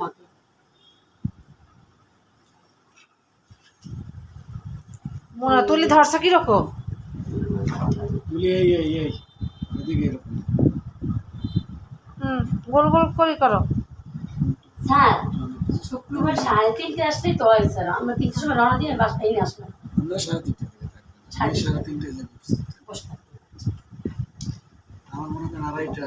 মাকে মোনা তুলি ধরছে কীরকম? তুলি এই এই এই এদিকে এরকম। হুম গোল গোল করে করো। স্যার শুক্রবার সাড়ে তিনটে আসলেই তো হয় স্যার। আমরা তিনটের সময় রওনা দিয়ে বাসটা এনে আসলাম। আমরা সাড়ে তিনটে সাড়ে সাড়ে তিনটে। যে বসছি। বসে থাকব। আমার মনে করেন আড়াইটা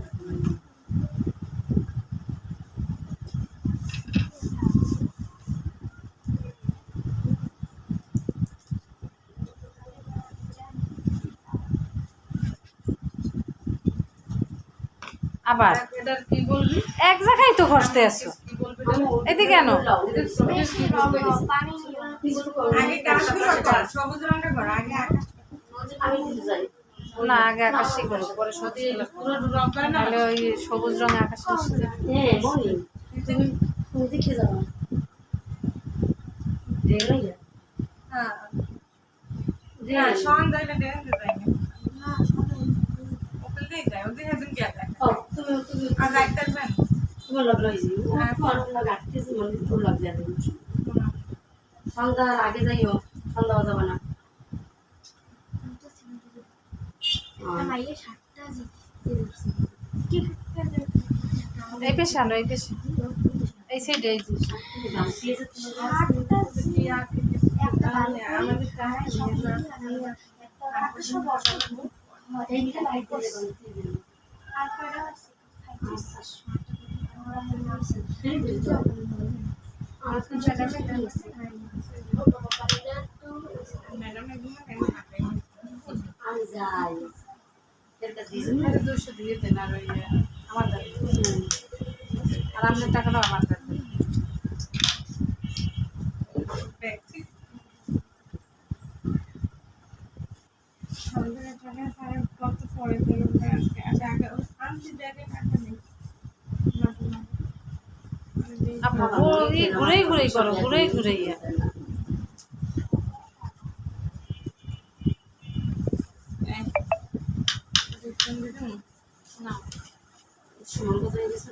আবার। এক জায়গায় তো ঘষতে আসছো এদিকে কেন? না আগে আকাশি করো পরে তাহলে ওই সবুজ রঙে আকাশি মিশে যাবে। হ্যাঁ তুমি তুমি দেখে যাও। তুমি তুমি তোমার লগ লইছি তোমার লগ আটকেছি মনে তোর লগ যাবে সন্ধ্যার আগে যাইও। সন্ধ্যা যাবে না। এই পেশে আনো এই পেশে। এই সাইডে এই যে। আরে আপনার টাকাটা আমার কাছে আপু ঘুরে ঘুরেই ঘুরেই করো ঘুরেই ঘুরেই। না সময় গেছে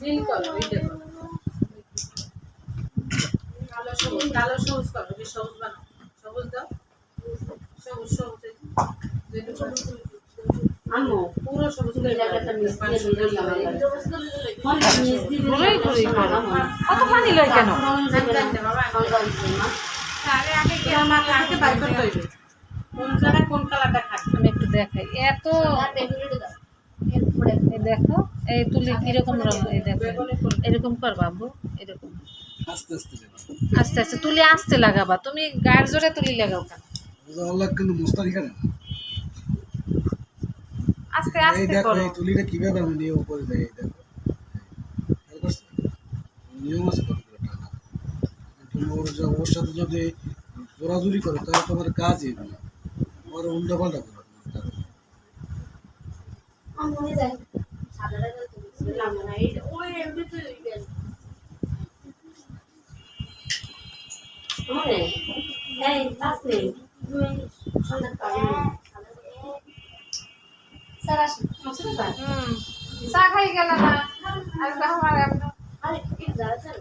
নীল করো এই দেখো কালো সবুজ কালো সবুজ করো সবুজ বানাও সবুজ দাও সবুজ সবুজ পুরো সবুজ মিস দিয়ে মিস দিয়ে করো কত পানি লয় কেন? কোন জায়গায় কোন কালারটা খাবে আমি একটু দেখাই। এত দেখো এই তুলি কীরকম রং এই দেখো। এরকম করবা আব্বু এরকম। আস্তে আস্তে আস্তে আস্তে তুলি আস্তে লাগাবা। তুমি গায়ের জোরে তুলি লাগাও কেন? আল্লাহ কিন্তু মুস্তারি কেন আস্তে আস্তে করো। এই তুলিটা কীভাবে আমি নিয়ে উপরে যাই এই দেখো। নিয়ম আছে কতগুলো? টানা। ওর সাথে যদি জোরাজুরি করো তাহলে তোমার কাজ এগুলো। ওর উল্টা পাল্টা করো তোমার কাজ। এই পাঁচ মিনিট তুমি সন্ধ্যা স্যার আসুন খাই গেল না আর আমার আরে একটু দাঁড়াচ্ছেন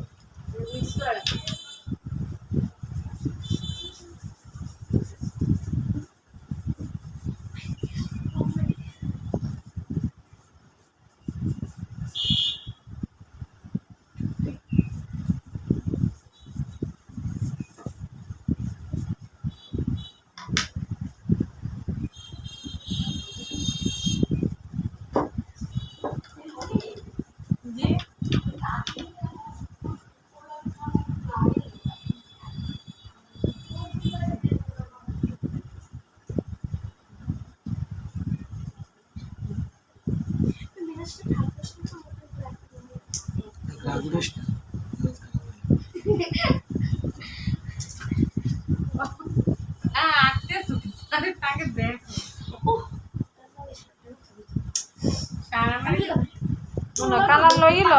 কালার লইল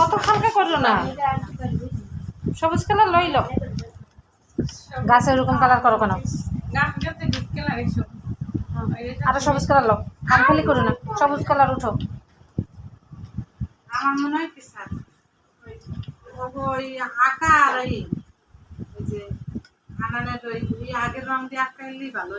অত হালকা করল না। সবুজ কালার লইল গাছে ওরকম কালার করো কেন? আরও সবুজ কালার লো। খালি করো না সবুজ কালার উঠো। আমার মনে হয় কি স্যার ওই আঁকা আর ওই যে আনানের ওই ওই আগের রং দিয়ে ভালো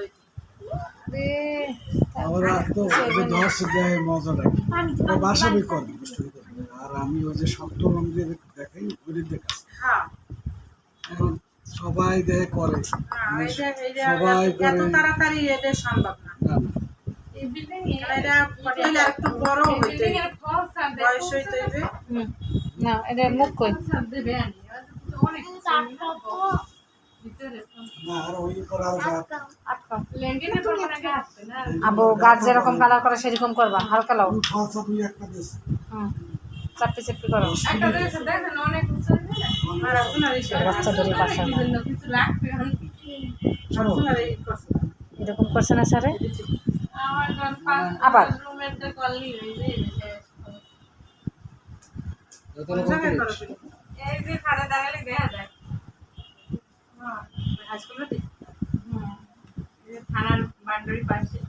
আমি ওই যে শক্ত রং দিয়ে দেখাই গরিবদের কাছে হ্যাঁ। এখন সবাই দেয় করে। হ্যাঁ, সবাই করে। তাড়াতাড়ি সম্ভব না। এটা পটিলে একটু বড় হইতে বয়স হইতে হইবে না এটা মুখ কই আবু গাছ যেরকম কালার করে সেরকম করবা হালকা লাও। হুম চাপটি চাপটি করো। বাচ্চাদের এরকম করছে না স্যারে? আবার? হ্যাঁ, থানার বান্ডারি পাশে।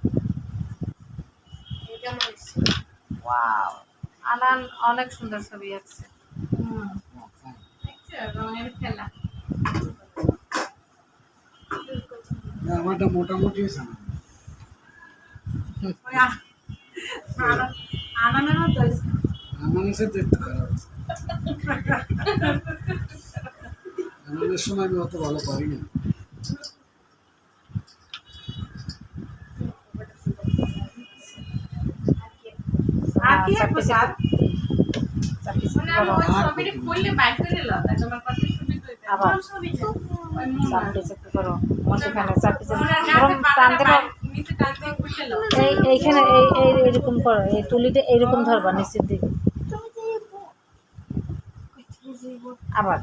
ওয়াও। আনান অনেক সুন্দর ছবি আছে হুম। দেখছ? রঙের খেলা। আমারটা মোটামুটি না ওই আ- আনা- আনানের মতো হয়েছে। দেখতে খারাপ আছে। সময় আমি অত ভালো পারি না। আর কি আঁকবো চাপটি মানে চাপটি করো আমার আবার? চাপটি চাপটি করো মধ্যখানে চাপটি চাপটি গাছে টানতে পারো। এই, এইখানে এই এই এরকম করো, এই এইরকম ধরবা নিচের দিকে। আবার।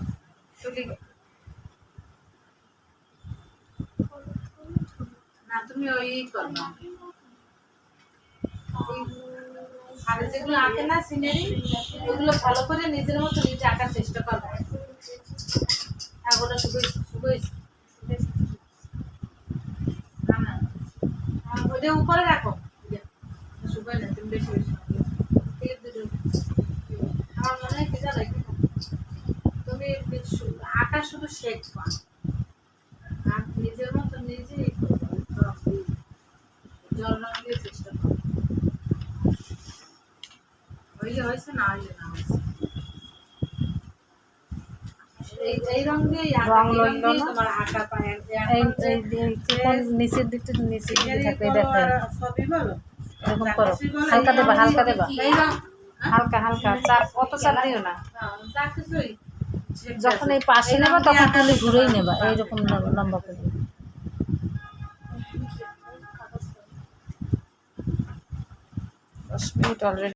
না, তুমি ওই যেগুলো আঁকে না ওগুলো ভালো করে নিজের মতো নিজে আঁকার চেষ্টা করবে। হ্যাঁ ওটা শুধু শুধু না না উপরে রাখো। শুকাই না তুমি বেশি বেশি। আমার মনে হয় কি জানো তুমি বেশ- শুধু শেখবা নিজের মতো নিজেই। জল রং দিয়ে চেষ্টা করো। হইলে হয়েছে, না হইলে না হয়েছে এই এই রং লইলো না? নিচের দিকটা নিচের দিকে থাকবে এই দেখো সবই বলো এরকম করো হালকা দেবা হালকা দেবা হালকা হালকা চাপ অত চাপ দিও না হ্যাঁ, যখন এই পাশে নেবা তখন তুলি ঘুরেই নেবা এইরকম লম্বা করে দশ মিনিট অলরেডি